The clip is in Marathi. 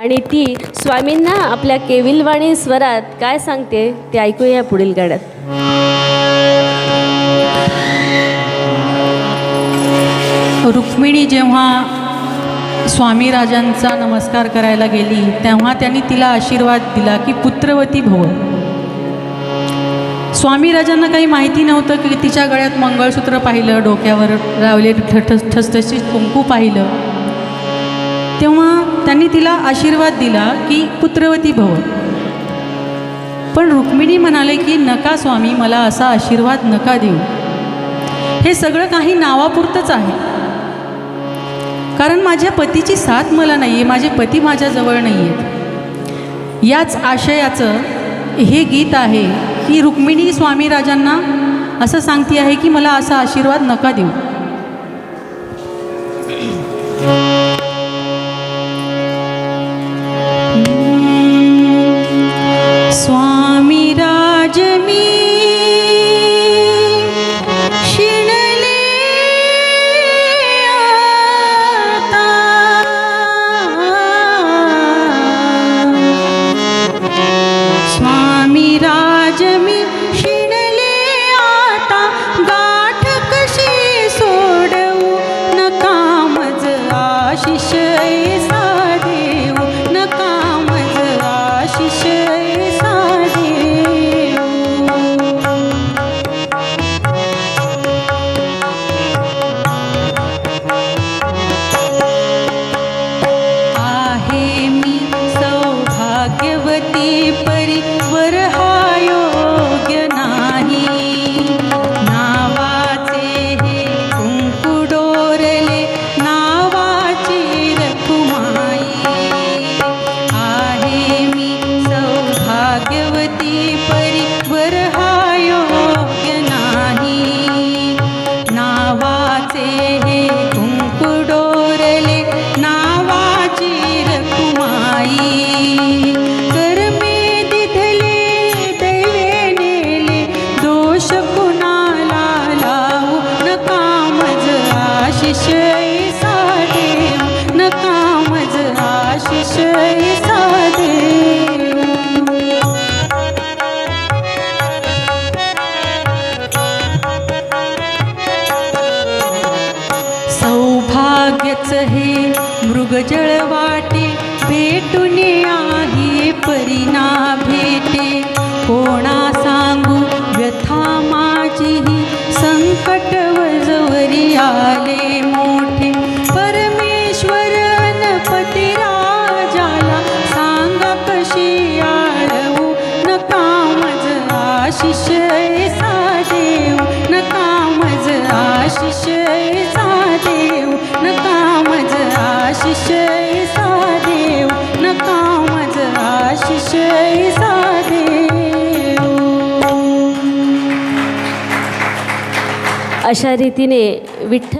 आणि ती स्वामींना आपल्या केविलवाणी स्वरात काय सांगते ते ऐकूया पुढील गाण्यात. रुक्मिणी जेव्हा स्वामी राजांचा नमस्कार करायला गेली तेव्हा त्यांनी तिला आशीर्वाद दिला की पुत्रवती भव. स्वामी राजांना काही माहिती नव्हतं की तिच्या गळ्यात मंगळसूत्र पाहिलं डोक्यावर रावले ठस ठसठशीत कुंकू पाहिलं. तेव्हा त्यांनी तिला आशीर्वाद दिला की पुत्रवती भव. पण रुक्मिणी म्हणाले की नका स्वामी मला असा आशीर्वाद नका देऊ. हे सगळं काही नावापुरतंच आहे. कारण माझ्या पतीची साथ मला नाही आहे माझे पती माझ्याजवळ नाही आहेत याच आशयाचं हे गीत आहे की रुक्मिणी स्वामी राजांना असं सांगते आहे की मला असा आशीर्वाद नका देऊ. आशिष ऐसा देव नका मज देव सौभाग्यच हे मृगजळ वाटे भेटून आहे परिणा भेटे कोणा सांगू व्यथा माझी संकट झाले मोठे. परमेश्वर गणपती राजाला सांगा कशी आळवू नका मज आशिष ऐसा नका मज आशिष ऐसा देव नका मज आशिष ऐसा देव नका मज आशिष अशा रीतीने विठ्ठल